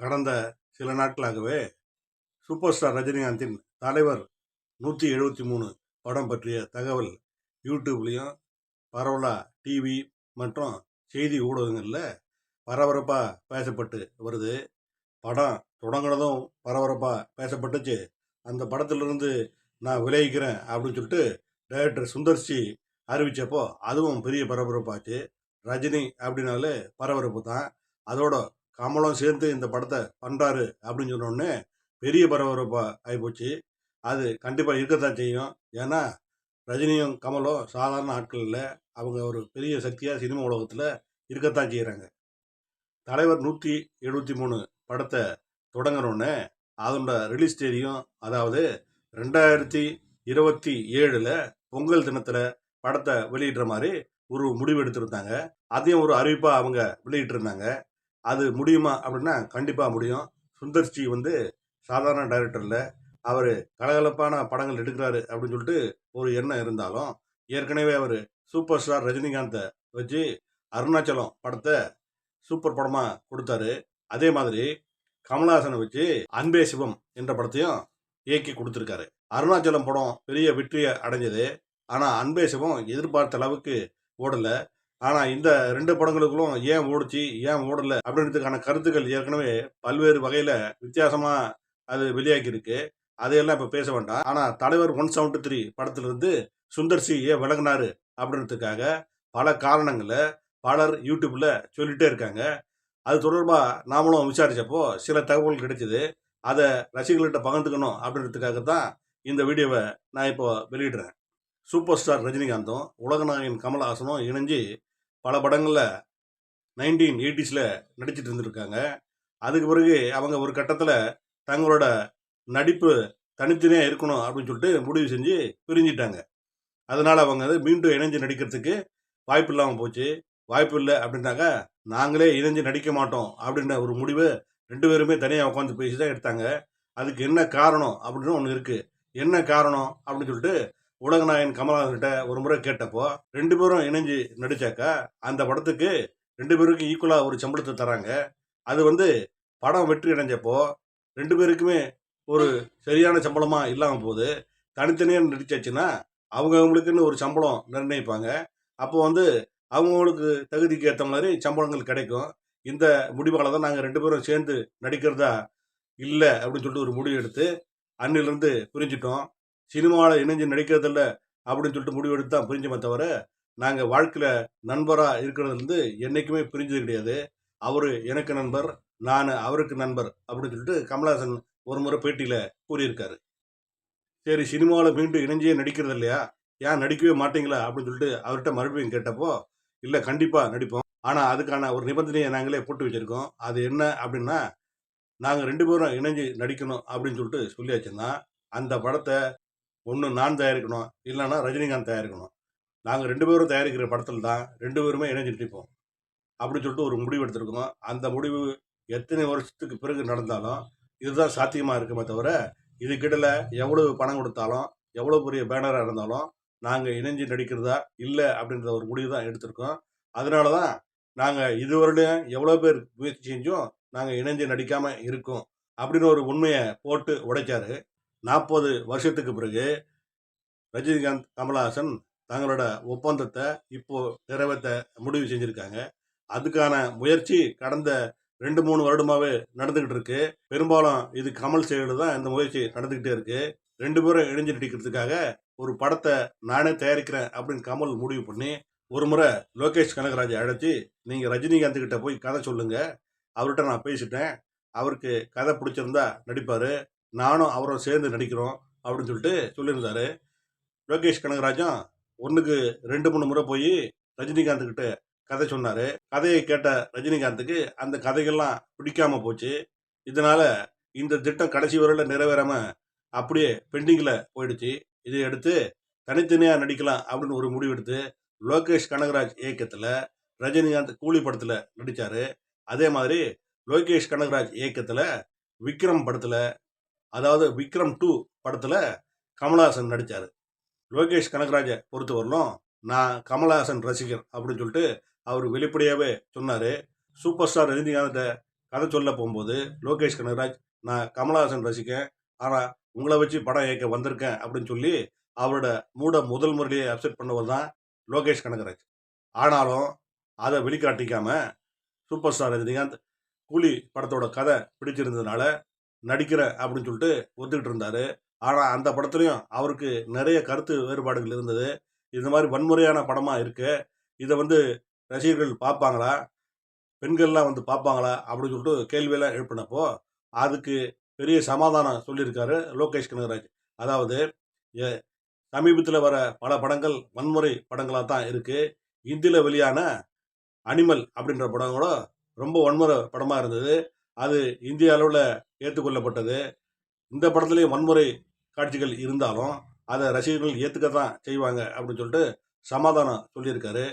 கடந்த சில நாட்களாகவே சூப்பர் ஸ்டார் ரஜினிகாந்தின் தலைவர் நூற்றி எழுபத்தி மூணு படம் பற்றிய தகவல் யூடியூப்லேயும் பரவலாக டிவி மற்றும் செய்தி ஊடகங்களில் பரபரப்பாக பேசப்பட்டு வருது. படம் தொடங்கினதும் பரபரப்பாக பேசப்பட்டுச்சு. அந்த படத்திலிருந்து நான் விளைவிக்கிறேன் அப்படின்னு சொல்லிட்டு டைரக்டர் சுந்தர்சி அறிவித்தப்போ அதுவும் பெரிய பரபரப்பாச்சு. ரஜினி அப்படின்னாலே பரபரப்பு தான். அதோட கமலம் சேர்ந்து இந்த படத்தை பண்ணுறாரு அப்படின்னு சொன்னோடனே பெரிய பரபரப்பாக ஆகிப்போச்சு அது கண்டிப்பாக இருக்கத்தான் செய்யும். ஏன்னா ரஜினியும் கமலும் சாதாரண ஆட்கள் இல்லை. அவங்க ஒரு பெரிய சக்தியாக சினிமா உலகத்தில் இருக்கத்தான் செய்கிறாங்க தலைவர் நூற்றி எழுபத்தி மூணு படத்தை தொடங்கினோடனே அதோட ரிலீஸ் தேதியும் அதாவது ரெண்டாயிரத்தி இருபத்தி ஏழில் பொங்கல் தினத்தில் படத்தை வெளியிடுற மாதிரி ஒரு முடிவு எடுத்திருந்தாங்க. அதையும் ஒரு அறிவிப்பாக அவங்க வெளியிட்டிருந்தாங்க. அது முடியுமா அப்படின்னா கண்டிப்பாக முடியும். சுந்தர்ஜி வந்து சாதாரண டைரக்டரில் அவர் கலகலப்பான படங்கள் எடுக்கிறாரு அப்படின்னு சொல்லிட்டு ஒரு எண்ணம் இருந்தாலும் ஏற்கனவே அவர் சூப்பர் ஸ்டார் ரஜினிகாந்தை வச்சு அருணாச்சலம் படத்தை சூப்பர் படமாக கொடுத்தாரு. அதே மாதிரி கமலஹாசனை வச்சு அன்பே சிவம் என்ற படத்தையும் இயக்கி கொடுத்துருக்காரு. அருணாச்சலம் படம் பெரிய வெற்றியை அடைஞ்சது. ஆனால் அன்பே சிவம் எதிர்பார்த்த அளவுக்கு ஓடலை. ஆனால் இந்த ரெண்டு படங்களுக்கும் ஏன் ஓடுச்சு ஏன் ஓடலை அப்படின்றதுக்கான கருத்துக்கள் ஏற்கனவே பல்வேறு வகையில் வித்தியாசமாக அது வெளியாகி இருக்கு அதையெல்லாம் இப்போ பேச வேண்டாம். ஆனால் தலைவர் ஒன் செவன்டி த்ரீ படத்திலிருந்து சுந்தர்சி ஏன் விலகினாரு அப்படின்றதுக்காக பல காரணங்களை பலர் யூடியூப்பில் சொல்லிட்டே இருக்காங்க. அது தொடர்பாக நாமளும் விசாரித்தப்போ சில தகவல் கிடைச்சிது. அதை ரசிகர்கள்ட்ட பகிர்ந்துக்கணும் அப்படின்றதுக்காக தான் இந்த வீடியோவை நான் இப்போ வெளியிடுறேன். சூப்பர் ஸ்டார் ரஜினிகாந்தும் உலகநாயகன் கமல்ஹாசனும் இணைஞ்சு பல படங்களில் நைன்டீன் எயிட்டிஸில் நடிச்சிட்டு இருந்திருக்காங்க. அதுக்கு பிறகு அவங்க ஒரு கட்டத்தில் தங்களோட நடிப்பு தனித்தனியாக இருக்கணும் அப்படின்னு சொல்லிட்டு முடிவு செஞ்சு பிரிஞ்சிட்டாங்க. அதனால் அவங்க வந்து மீண்டும் இணைஞ்சு நடிக்கிறதுக்கு வாய்ப்பு இல்லாமல் போச்சு. வாய்ப்பு இல்லை அப்படின்னாக்கா நாங்களே இணைஞ்சு நடிக்க மாட்டோம் அப்படின்ற ஒரு முடிவு ரெண்டு பேருமே தனியாக உட்காந்து பேசி தான் எடுத்தாங்க. அதுக்கு என்ன காரணம் அப்படின்னு ஒன்று இருக்குது என்ன காரணம் அப்படின்னு சொல்லிட்டு உலகநாயகன் கமலஹாசன்கிட்ட ஒரு முறை கேட்டப்போ ரெண்டு பேரும் இணைஞ்சு நடிச்சாக்கா அந்த படத்துக்கு ரெண்டு பேருக்கும் ஈக்குவலாக ஒரு சம்பளத்தை தராங்க. அது வந்து படம் வெற்றி அடைஞ்சப்போ ரெண்டு பேருக்குமே ஒரு சரியான சம்பளமாக இல்லாமல் போகுது தனித்தனியாக நடிச்சாச்சுன்னா அவங்கவுங்களுக்குன்னு ஒரு சம்பளம் நிர்ணயிப்பாங்க. அப்போ வந்து அவங்கவுங்களுக்கு தகுதிக்கு ஏற்ற மாதிரி சம்பளங்கள் கிடைக்கும். இந்த முடிவால் தான் நாங்கள் ரெண்டு பேரும் சேர்ந்து நடிக்கிறதா இல்லை அப்படின்னு சொல்லிட்டு ஒரு முடிவு எடுத்து அன்னிலிருந்து பிரிஞ்சிட்டோம். சினிமாவில் இணைஞ்சு நடிக்கிறதில்ல அப்படின்னு சொல்லிட்டு முடிவெடுத்து தான் பிரிஞ்சோமே தவிர நாங்கள் வாழ்க்கையில் நண்பராக இருக்கிறதுலேருந்து என்றைக்குமே பிரிஞ்சது கிடையாது. அவர் எனக்கு நண்பர் நான் அவருக்கு நண்பர் அப்படின்னு சொல்லிட்டு கமலஹாசன் ஒரு முறை பேட்டியில் கூறியிருக்காரு. சரி சினிமாவில் மீண்டும் இணைஞ்சே நடிக்கிறது இல்லையா? ஏன் நடிக்கவே மாட்டீங்களா? அப்படின்னு சொல்லிட்டு அவர்கிட்ட மறுபடியும் கேட்டப்போ இல்லை கண்டிப்பாக நடிப்போம். ஆனால் அதுக்கான ஒரு நிபந்தனையை நாங்களே போட்டு வச்சுருக்கோம். அது என்ன அப்படின்னா நாங்கள் ரெண்டு பேரும் இணைஞ்சு நடிக்கணும் அப்படின்னு சொல்லிட்டு சொல்லியாச்சுன்னா அந்த படத்தை ஒன்று நான் தயாரிக்கணும் இல்லைன்னா ரஜினிகாந்த் தயாரிக்கணும். நாங்கள் ரெண்டு பேரும் தயாரிக்கிற படத்தில் தான் ரெண்டு பேருமே இணைஞ்சு நிற்போம் அப்படின்னு சொல்லிட்டு ஒரு முடிவு எடுத்திருக்கோம். அந்த முடிவு எத்தனை வருஷத்துக்கு பிறகு நடந்தாலும் இதுதான் சாத்தியமாக இருக்குமே தவிர இதுக்கிடல எவ்வளவு பணம் கொடுத்தாலும் எவ்வளோ பெரிய பேனராக இருந்தாலும் நாங்கள் இணைஞ்சு நடிக்கிறதா இல்லை அப்படின்ற ஒரு முடிவு தான் எடுத்திருக்கோம். அதனால தான் நாங்கள் இதுவரையிலும் எவ்வளோ பேர் முயற்சி செஞ்சும் நாங்கள் இணைஞ்சு நடிக்காமல் இருக்கோம் அப்படின்னு ஒரு உண்மையை போட்டு உடைச்சாரு. நாற்பது வருஷத்துக்கு பிறகு ரஜினிகாந்த் கமலஹாசன் தங்களோட ஒப்பந்தத்தை இப்போ நிறைவேற்ற முடிவு செஞ்சுருக்காங்க. அதுக்கான முயற்சி கடந்த ரெண்டு மூணு வருடமாகவே நடந்துக்கிட்டு இருக்கு. பெரும்பாலும் இது கமல் சைடு தான் இந்த முயற்சி நடந்துக்கிட்டே இருக்கு. ரெண்டு பேரும் இணைஞ்சு நடிக்கிறதுக்காக ஒரு படத்தை நானே தயாரிக்கிறேன் அப்படின்னு கமல் முடிவு பண்ணி ஒரு முறை லோகேஷ் கனகராஜை அழைச்சி நீங்கள் ரஜினிகாந்த் கிட்ட போய் கதை சொல்லுங்கள் அவர்கிட்ட நான் பேசிட்டேன். அவருக்கு கதை பிடிச்சிருந்தா நடிப்பார். நானும் அவரும் சேர்ந்து நடிக்கிறோம் அப்படின்னு சொல்லிட்டு சொல்லியிருந்தாரு. லோகேஷ் கனகராஜும் ஒன்றுக்கு ரெண்டு மூணு முறை போய் ரஜினிகாந்த் கிட்ட கதை சொன்னார். கதையை கேட்ட ரஜினிகாந்துக்கு அந்த கதைகள்லாம் பிடிக்காம போச்சு. இதனால இந்த திட்டம் கடைசி வரையில் நிறைவேறாமல் அப்படியே பெண்டிங்கில் போயிடுச்சு. இதை எடுத்து தனித்தனியாக நடிக்கலாம் அப்படின்னு ஒரு முடிவெடுத்து லோகேஷ் கனகராஜ் இயக்கத்தில் ரஜினிகாந்த் கூலி படத்தில் நடித்தார் அதே மாதிரி லோகேஷ் கனகராஜ் இயக்கத்தில் விக்ரம் படத்தில் அதாவது விக்ரம் டூ படத்தில் கமலஹாசன் நடித்தார் லோகேஷ் கனகராஜை பொறுத்தவரையிலும் நான் கமலஹாசன் ரசிகர் அப்படின்னு சொல்லிட்டு அவர் வெளிப்படையாகவே சொன்னார். சூப்பர் ஸ்டார் ரஜினிகாந்தை கதை சொல்ல போகும்போது லோகேஷ் கனகராஜ் நான் கமலஹாசன் ரசிக்கேன் ஆனால் உங்களை வச்சு படம் இயக்க வந்திருக்கேன் அப்படின்னு சொல்லி அவரோட மூட முதல் முறையை அப்செட் பண்ணவர் தான் லோகேஷ் கனகராஜ். ஆனாலும் அதை வெளிக்காட்டிக்காமல் சூப்பர் ஸ்டார் ரஜினிகாந்த் கூலி படத்தோட கதை பிடிச்சிருந்ததுனால நடிக்கிறேன் அப்படின்னு சொல்லிட்டு ஒத்துக்கிட்டு இருந்தாரு. ஆனால் அந்த படத்துலையும் அவருக்கு நிறைய கருத்து வேறுபாடுகள் இருந்தது. இந்த மாதிரி வன்முறையான படமாக இருக்கு. இதை வந்து ரசிகர்கள் பார்ப்பாங்களா? பெண்கள்லாம் வந்து பார்ப்பாங்களா? அப்படின்னு சொல்லிட்டு கேள்வியெல்லாம் எழுப்பினப்போ அதுக்கு பெரிய சமாதானம் சொல்லியிருக்காரு லோகேஷ் கனகராஜ். அதாவது சமீபத்தில் வர பல படங்கள் வன்முறை படங்களாக தான் இருக்குது இந்தியில் வெளியான அனிமல் அப்படின்ற படம் கூட ரொம்ப வன்முறை படமாக இருந்தது. அது இந்திய அளவில் ஏற்றுக்கொள்ளப்பட்டது. இந்த படத்துலேயும் வன்முறை காட்சிகள் இருந்தாலும் அதை ரசிகர்கள் ஏற்றுக்க தான் செய்வாங்க அப்படின்னு சொல்லிட்டு சமாதானம் சொல்லியிருக்காரு.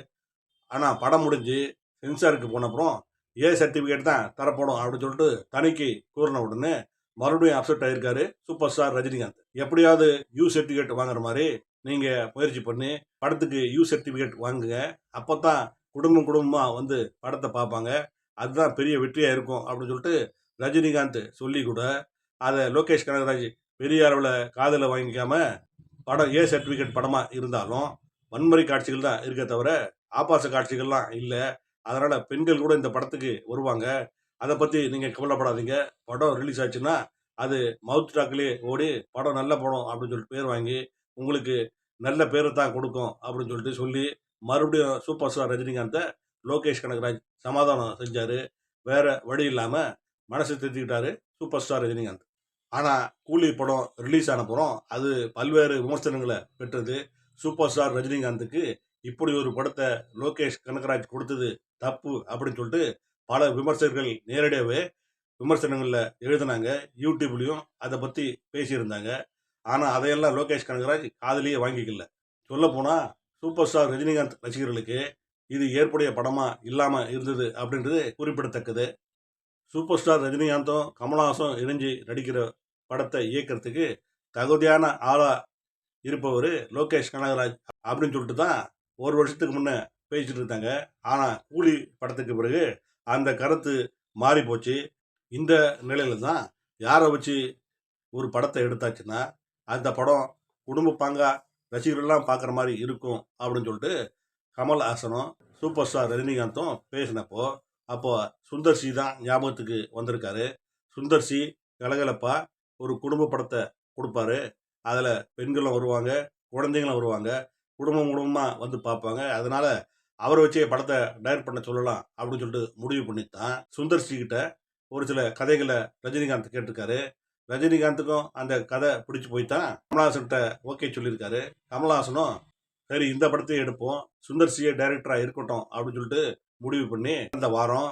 ஆனால் படம் முடிஞ்சு சென்சாருக்கு போன அப்புறம் ஏ சர்டிஃபிகேட் தான் தரப்படும் அப்படின்னு சொல்லிட்டு தணிக்கை கூறின உடனே மறுபடியும் அப்செட் ஆயிருக்காரு சூப்பர் ஸ்டார் ரஜினிகாந்த். எப்படியாவது யூ சர்டிஃபிகேட் வாங்குற மாதிரி நீங்கள் முயற்சி பண்ணி படத்துக்கு யூ சர்டிஃபிகேட் வாங்குங்க. அப்போ தான் குடும்பம் குடும்பமாக வந்து படத்தை பார்ப்பாங்க. அதுதான் பெரிய வெற்றியாக இருக்கும் அப்படின்னு சொல்லிட்டு ரஜினிகாந்த் சொல்லி கூட அதை லோகேஷ் கனகராஜ் பெரிய அளவில் காதில் வாங்கிக்காம படம் ஏ சர்டிஃபிகேட் படமாக இருந்தாலும் வன்முறை காட்சிகள் தான் இருக்க தவிர ஆபாச காட்சிகள்லாம் இல்லை. அதனால் பெண்கள் கூட இந்த படத்துக்கு வருவாங்க. அதை பற்றி நீங்கள் கவலைப்படாதீங்க. படம் ரிலீஸ் ஆச்சுன்னா அது மவுத் டாக்லேயே ஓடி படம் நல்ல படம் அப்படின்னு சொல்லிட்டு பேர் வாங்கி உங்களுக்கு நல்ல பேரை தான் கொடுக்கும் அப்படின்னு சொல்லிட்டு சொல்லி மறுபடியும் சூப்பர் ஸ்டார் ரஜினிகாந்தை லோகேஷ் கனகராஜ் சமாதானம் செஞ்சார். வேறு வழி இல்லாமல் மனசு திருத்திக்கிட்டாரு. Super star Rajinikanth. ஆனால் கூலி படம் ரிலீஸ் ஆன படம் அது பல்வேறு விமர்சனங்களை பெற்றது. சூப்பர் ஸ்டார் ரஜினிகாந்துக்கு இப்படி ஒரு படத்தை லோகேஷ் கனகராஜ் கொடுத்தது தப்பு அப்படின்னு சொல்லிட்டு பல விமர்சகர்கள் நேரடியாகவே விமர்சனங்களில் எழுதினாங்க. யூடியூப்லேயும் அதை பற்றி பேசியிருந்தாங்க. ஆனால் அதையெல்லாம் லோகேஷ் கனகராஜ் காதலியே வாங்கிக்கல. சொல்லப்போனால் சூப்பர் ஸ்டார் ரஜினிகாந்த் ரசிகர்களுக்கு இது ஏற்புடைய படமாக இல்லாமல் இருந்தது அப்படின்றது குறிப்பிடத்தக்கது. சூப்பர் ஸ்டார் ரஜினிகாந்தும் கமல்ஹாசும் இணைஞ்சு நடிக்கிற படத்தை இயக்கிறதுக்கு தகுதியான ஆளாக இருப்பவர் லோகேஷ் கனகராஜ் அப்படின்னு சொல்லிட்டு தான் ஒரு வருஷத்துக்கு முன்னே பேசிட்டு இருந்தாங்க. ஆனால் கூலி படத்துக்கு பிறகு அந்த கருத்து மாறி போச்சு. இந்த நிலையில தான் யாரை வச்சு ஒரு படத்தை எடுத்தாச்சுன்னா அந்த படம் குடும்ப பாங்கா ரசிகர்கள்லாம் பார்க்குற மாதிரி இருக்கும் அப்படின்னு சொல்லிட்டு கமல்ஹாசனும் சூப்பர் ஸ்டார் ரஜினிகாந்தும் பேசினப்போ அப்போ சுந்தர் சி தான் ஞாபகத்துக்கு வந்திருக்காரு. சுந்தர் சி கலகலப்பா ஒரு குடும்ப படத்தை கொடுப்பாரு. அதில் பெண்களும் வருவாங்க குழந்தைங்களும் வருவாங்க குடும்பம் குடும்பமாக வந்து பார்ப்பாங்க. அதனால அவரை வச்சே படத்தை டைரக்ட் பண்ண சொல்லலாம் அப்படின்னு சொல்லிட்டு முடிவு பண்ணித்தான் சுந்தர் சி கிட்ட ஒரு சில கதைகளை ரஜினிகாந்த் கேட்டிருக்காரு. ரஜினிகாந்துக்கும் அந்த கதை பிடிச்சி போய் தான் கமலஹாசன்கிட்ட ஓகே சொல்லியிருக்காரு. கமலஹாசனும் சரி இந்த படத்தையும் எடுப்போம். சுந்தர் சிஏ டைரக்டராக இருக்கட்டும் அப்படின்னு சொல்லிட்டு முடிவு பண்ணி அந்த வாரம்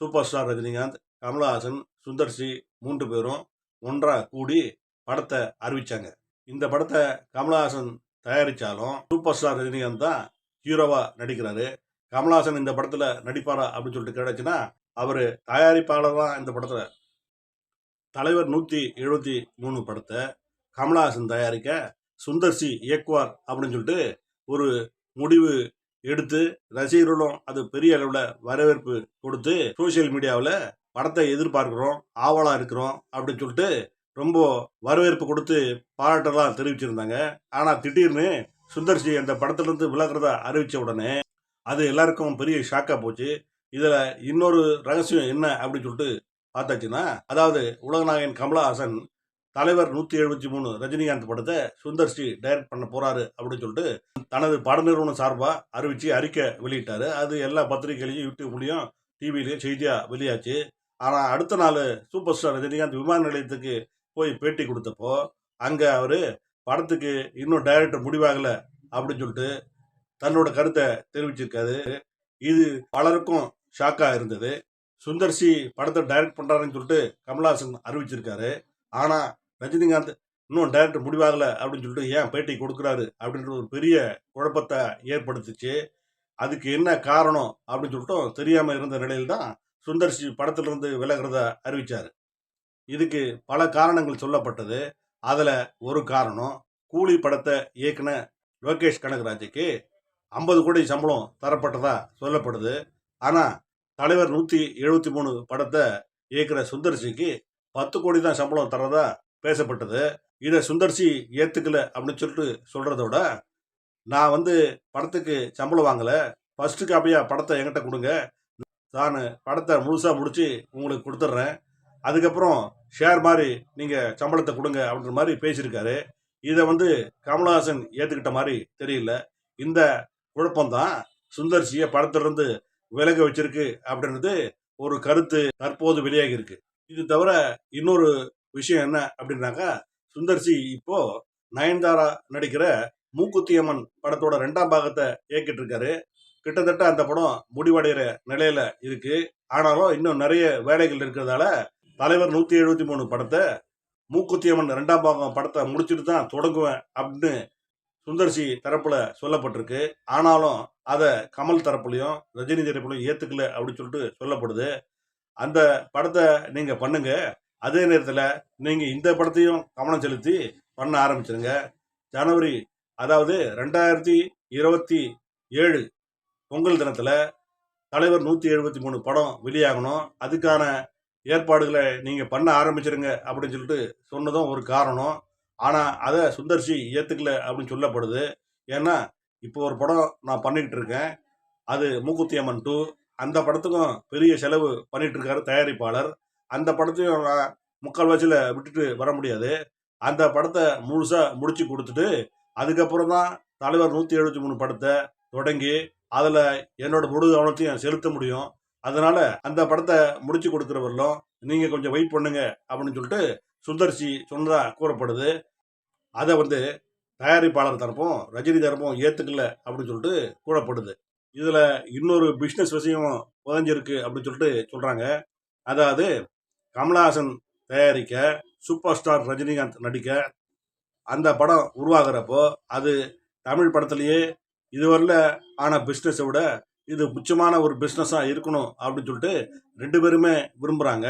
சூப்பர் ஸ்டார் ரஜினிகாந்த் கமலஹாசன் சுந்தர்சி மூன்று பேரும் ஒன்றாக கூடி படத்தை அறிவித்தாங்க இந்த படத்தை கமலஹாசன் தயாரித்தாலும் சூப்பர் ஸ்டார் ரஜினிகாந்த் தான் ஹீரோவாக நடிக்கிறாரு. கமலஹாசன் இந்த படத்தில் நடிப்பாரா அப்படின்னு சொல்லிட்டு கேட்டுச்சுன்னா அவர் தயாரிப்பாளர் தான் இந்த படத்தில். தலைவர் நூற்றி எழுபத்தி மூணு படத்தை கமலஹாசன் தயாரிக்க சுந்தர்சி இயக்குவார் அப்படின்னு சொல்லிட்டு ஒரு முடிவு எடுத்து ரசிகர்களும் அது பெரிய அளவில் வரவேற்பு கொடுத்து சோசியல் மீடியாவில் படத்தை எதிர்பார்க்கிறோம் ஆவலாக இருக்கிறோம் அப்படின்னு சொல்லிட்டு ரொம்ப வரவேற்பு கொடுத்து பாராட்டெல்லாம் தெரிவிச்சிருந்தாங்க. ஆனால் திடீர்னு சுந்தர்சி அந்த படத்துலேருந்து விலகிறதா அறிவித்த உடனே அது எல்லாருக்கும் பெரிய ஷாக்காக போச்சு. இதில் இன்னொரு ரகசியம் என்ன அப்படின்னு சொல்லிட்டு பார்த்தாச்சுன்னா அதாவது உலகநாயகன் கமலஹாசன் தலைவர் நூற்றி எழுபத்தி மூணு ரஜினிகாந்த் படத்தை சுந்தர் ஸ்ரீ டைரக்ட் பண்ண போறாரு அப்படின்னு சொல்லிட்டு தனது பட நிறுவனம் சார்பாக அறிவிச்சு அறிக்கை வெளியிட்டாரு. அது எல்லா பத்திரிகைகளையும் யூடியூப்லேயும் டிவிலையும் செய்தியாக வெளியாச்சு. ஆனால் அடுத்த நாள் சூப்பர் ஸ்டார் ரஜினிகாந்த் விமான நிலையத்துக்கு போய் பேட்டி கொடுத்தப்போ அங்கே அவர் படத்துக்கு இன்னும் டைரக்டர் முடிவாகலை அப்படின்னு சொல்லிட்டு தன்னோட கருத்தை தெரிவிச்சிருக்காரு. இது பலருக்கும் ஷாக்காக இருந்தது. சுந்தர்சி படத்தை டைரக்ட் பண்ணுறாருன்னு சொல்லிட்டு கமல்ஹாசன் அறிவிச்சிருக்காரு. ஆனால் ரஜினிகாந்த் இன்னும் டைரக்டர் முடிவாகலை அப்படின்னு சொல்லிட்டு ஏன் பேட்டி கொடுக்குறாரு அப்படின்ற ஒரு பெரிய குழப்பத்தை ஏற்படுத்துச்சு. அதுக்கு என்ன காரணம் அப்படின்னு சொல்லிட்டு தெரியாமல் இருந்த நிலையில் தான் சுந்தர்சி படத்திலிருந்து விலகிறத அறிவித்தார் இதுக்கு பல காரணங்கள் சொல்லப்பட்டது. அதில் ஒரு காரணம் கூலி படத்தை இயக்குன லோகேஷ் கனகராஜுக்கு ஐம்பது கோடி சம்பளம் தரப்பட்டதா சொல்லப்படுது. ஆனால் தலைவர் நூற்றி எழுபத்தி மூணு படத்தை இயக்குற சுந்தர்சிக்கு பத்து கோடி தான் சம்பளம் தரதா பேசப்பட்டது. இதை சுந்தர்சி ஏற்றுக்கல அப்படின்னு சொல்லிட்டு சொல்கிறத விட நான் வந்து படத்துக்கு சம்பளம் வாங்கலை. ஃபஸ்ட்டு காப்பியாக படத்தை என்கிட்ட கொடுங்க. நான் படத்தை முழுசாக முடித்து உங்களுக்கு கொடுத்துட்றேன் அதுக்கப்புறம் ஷேர் மாதிரி நீங்கள் சம்பளத்தை கொடுங்க அப்படின்ற மாதிரி பேசியிருக்காரு. இதை வந்து கமலஹாசன் ஏற்றுக்கிட்ட மாதிரி தெரியல. இந்த குழப்பம்தான் சுந்தர்சியை படத்திலிருந்து விலக வச்சிருக்கு அப்படின்றது ஒரு கருத்து தற்போது வெளியாகி இருக்கு இது தவிர இன்னொரு விஷயம் என்ன அப்படின்னாக்கா சுந்தர்சி இப்போ நயன்தாரா நடிக்கிற மூக்குத்தி அம்மன் படத்தோட ரெண்டாம் பாகத்தை இயக்கிட்டு இருக்காரு கிட்டத்தட்ட அந்த படம் முடிவடைகிற நிலையில இருக்கு. ஆனாலும் இன்னும் நிறைய வேலைகள் இருக்கிறதால தலைவர் நூத்தி எழுபத்தி மூணு படத்தை மூக்குத்தி அம்மன் ரெண்டாம் பாகம் படத்தை முடிச்சுட்டு தான் தொடங்குவேன் அப்படின்னு சுந்தர்சி தரப்புல சொல்லப்பட்டிருக்கு. ஆனாலும் அதை கமல் தரப்புலையும் ரஜினி தரப்புலையும் ஏத்துக்கல அப்படின்னு சொல்லிட்டு சொல்லப்படுது. அந்த படத்தை நீங்க பண்ணுங்க. அதே நேரத்தில் நீங்கள் இந்த படத்தையும் கவனம் செலுத்தி பண்ண ஆரம்பிச்சிருங்க. ஜனவரி அதாவது ரெண்டாயிரத்தி இருபத்தி ஏழு பொங்கல் தினத்தில் தலைவர் நூற்றி எழுபத்தி மூணு படம் வெளியாகணும். அதுக்கான ஏற்பாடுகளை நீங்கள் பண்ண ஆரம்பிச்சிருங்க அப்படின்னு சொல்லிட்டு சொன்னதும் ஒரு காரணம். ஆனால் அதை சுந்தர்சி ஏற்றுக்கல அப்படின்னு சொல்லப்படுது. ஏன்னா இப்போ ஒரு படம் நான் பண்ணிக்கிட்டு இருக்கேன். அது மூக்குத்தி அம்மன் டூ. அந்த படத்துக்கும் பெரிய செலவு பண்ணிகிட்ருக்காரு இருக்காரு தயாரிப்பாளர். அந்த படத்தையும் நான் விட்டுட்டு வர முடியாது. அந்த படத்தை முழுசாக முடிச்சு கொடுத்துட்டு அதுக்கப்புறம் தான் தலைவர் நூற்றி எழுபத்தி மூணு படத்தை தொடங்கி அதில் என்னோட முழு கவனத்தையும் செலுத்த முடியும். அதனால அந்த படத்தை முடிச்சு கொடுக்குறவர்களும் நீங்கள் கொஞ்சம் வெயிட் பண்ணுங்க அப்படின்னு சொல்லிட்டு சுந்தர்சி சொன்னதாக கூறப்படுது. அதை வந்து தயாரிப்பாளர் தரப்பும் ரஜினி தரப்பும் ஏற்றுக்கல அப்படின்னு சொல்லிட்டு கூறப்படுது. இதில் இன்னொரு பிஸ்னஸ் விஷயம் புதஞ்சிருக்கு அப்படின்னு சொல்லிட்டு சொல்கிறாங்க அதாவது கமலஹாசன் தயாரிக்க சூப்பர் ஸ்டார் ரஜினிகாந்த் நடிக்க அந்த படம் உருவாகிறப்போ அது தமிழ் படத்துலேயே இதுவரையில் ஆன பிஸ்னஸை விட இது முச்சமான ஒரு பிஸ்னஸாக இருக்கணும் அப்படின்னு சொல்லிட்டு ரெண்டு பேருமே விரும்புகிறாங்க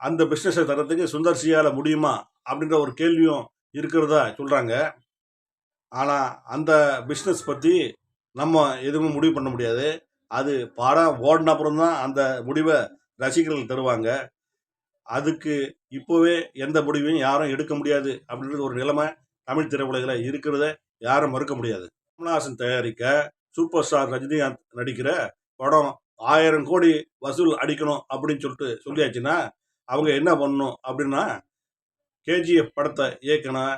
அந்த பிஸ்னஸை தரத்துக்கு சுந்தர்சியால் முடியுமா அப்படின்ற ஒரு கேள்வியும் இருக்கிறதா சொல்கிறாங்க ஆனால் அந்த பிஸ்னஸ் பற்றி நம்ம எதுவும் முடிவு பண்ண முடியாது. அது படம் ஓடின அப்புறம் தான் அந்த முடிவை ரசிகர்கள் தருவாங்க. அதுக்கு இப்போவே எந்த முடிவையும் யாரும் எடுக்க முடியாது அப்படின்றது ஒரு நிலைமை தமிழ் திரையுலகில் இருக்கிறத யாரும் மறுக்க முடியாது. கமல்ஹாசன் தயாரிக்க சூப்பர் ஸ்டார் ரஜினிகாந்த் நடிக்கிற படம் ஆயிரம் கோடி வசூல் அடிக்கணும் அப்படின்னு சொல்லிட்டு சொல்லியாச்சுன்னா அவங்க என்ன பண்ணணும் அப்படின்னா கேஜிஎஃப் படத்தை இயக்கணும்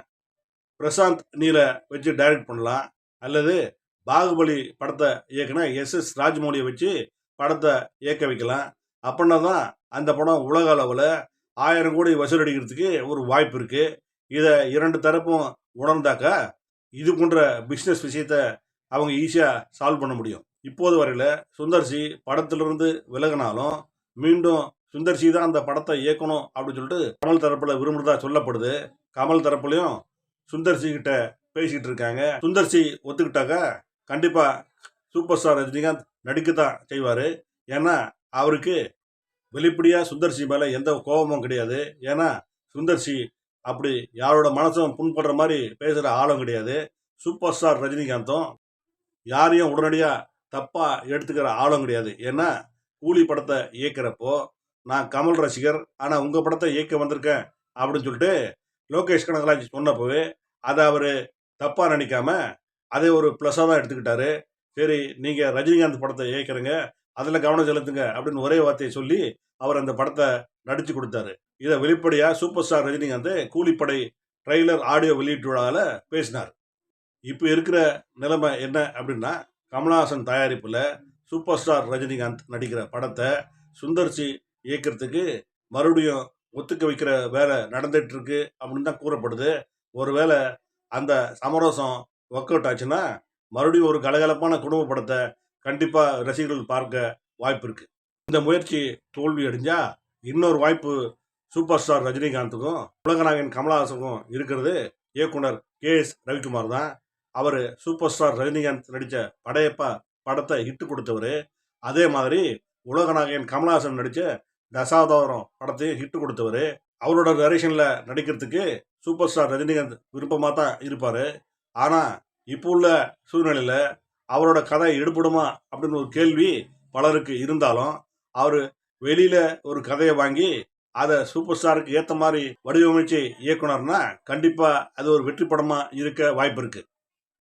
பிரசாந்த் நீலை வச்சு டைரக்ட் பண்ணலாம். அல்லது பாகுபலி படத்தை இயக்கினா எஸ் எஸ் ராஜமௌலியை வச்சு படத்தை இயக்க வைக்கலாம். அப்படின்னா தான் அந்த படம் உலக அளவில் ஆயிரம் கோடி வசூல் அடிக்கிறதுக்கு ஒரு வாய்ப்பு இருக்குது இதை இரண்டு தரப்பும் உணர்ந்தாக்கா இது போன்ற பிஸ்னஸ் விஷயத்த அவங்க ஈஸியாக சால்வ் பண்ண முடியும். இப்போது வரையில் சுந்தர்சி படத்திலிருந்து விலகினாலும் மீண்டும் சுந்தர்சி தான் அந்த படத்தை இயக்கணும் அப்படின்னு சொல்லிட்டு கமல் தரப்பில் விரும்புறதா சொல்லப்படுது. கமல் தரப்புலையும் சுந்தர்சி கிட்ட பேசிக்கிட்டு இருக்காங்க. சுந்தர்சி ஒத்துக்கிட்டாக்கா கண்டிப்பாக சூப்பர் ஸ்டார் ரஜினிகாந்த் நடிக்கத்தான் செய்வார். ஏன்னா அவருக்கு வெளிப்படையாக சுந்தர்சி மேலே எந்த கோபமும் கிடையாது. ஏன்னா சுந்தர்சி அப்படி யாரோட மனசும் புண்படுற மாதிரி பேசுகிற ஆளும் கிடையாது. சூப்பர் ஸ்டார் ரஜினிகாந்தும் யாரையும் உடனடியாக தப்பாக எடுத்துக்கிற ஆளும் கிடையாது. ஏன்னா கூலி படத்தை இயக்கிறப்போ நான் கமல் ரசிகர் ஆனால் உங்கள் படத்தை இயக்க வந்திருக்கேன் அப்படின்னு சொல்லிட்டு லோகேஷ் கனகராஜ் சொன்னப்போவே அதை அவர் தப்பாக நினைக்காம அதை ஒரு ப்ளஸ்ஸாக தான் எடுத்துக்கிட்டாரு. சரி நீங்கள் ரஜினிகாந்த் படத்தை இயக்கிறங்க. அதில் கவனம் செலுத்துங்க அப்படின்னு ஒரே வார்த்தையை சொல்லி அவர் அந்த படத்தை நடித்து கொடுத்தாரு. இதை வெளிப்படையாக சூப்பர் ஸ்டார் ரஜினிகாந்த் கூலிப்படை ட்ரெய்லர் ஆடியோ வெளியீட்டு விழாவில் பேசினார். இப்போ இருக்கிற நிலைமை என்ன அப்படின்னா கமல்ஹாசன் தயாரிப்பில் சூப்பர் ஸ்டார் ரஜினிகாந்த் நடிக்கிற படத்தை சுந்தர்சி இயக்கிறதுக்கு மறுபடியும் ஒத்துக்க வைக்கிற வேலை நடந்துகிட்ருக்கு அப்படின்னு தான் கூறப்படுது. ஒருவேளை அந்த சமரசம் ஒர்க் அவுட் ஆச்சுன்னா மறுபடியும் ஒரு கலகலப்பான குடும்ப படத்தை கண்டிப்பாக ரசிகர்கள் பார்க்க வாய்ப்பு இருக்குது இந்த முயற்சி தோல்வி அடைஞ்சால் இன்னொரு வாய்ப்பு சூப்பர் ஸ்டார் ரஜினிகாந்துக்கும் உலகநாயகன் கமலஹாசனுக்கும் இருக்கிறது. இயக்குனர் கே எஸ் ரவிக்குமார் தான். அவர் சூப்பர் ஸ்டார் ரஜினிகாந்த் நடித்த படையப்பா படத்தை ஹிட்டு கொடுத்தவர். அதே மாதிரி உலகநாயகன் கமலஹாசன் நடித்த தசாவதாரம் படத்தையும் ஹிட்டு கொடுத்தவர். அவரோட டைரக்ஷனில் நடிக்கிறதுக்கு சூப்பர் ஸ்டார் ரஜினிகாந்த் விருப்பமாக தான் இருப்பார். ஆனால் இப்போ உள்ள சூழ்நிலையில் அவரோட கதை எடுபடுமா அப்படின்னு ஒரு கேள்வி பலருக்கு இருந்தாலும் அவர் வெளியில் ஒரு கதையை வாங்கி அதை சூப்பர் ஸ்டாருக்கு ஏற்ற மாதிரி வடிவமைச்சு இயக்குனர்னா கண்டிப்பாக அது ஒரு வெற்றி படமாக இருக்க வாய்ப்பு இருக்குது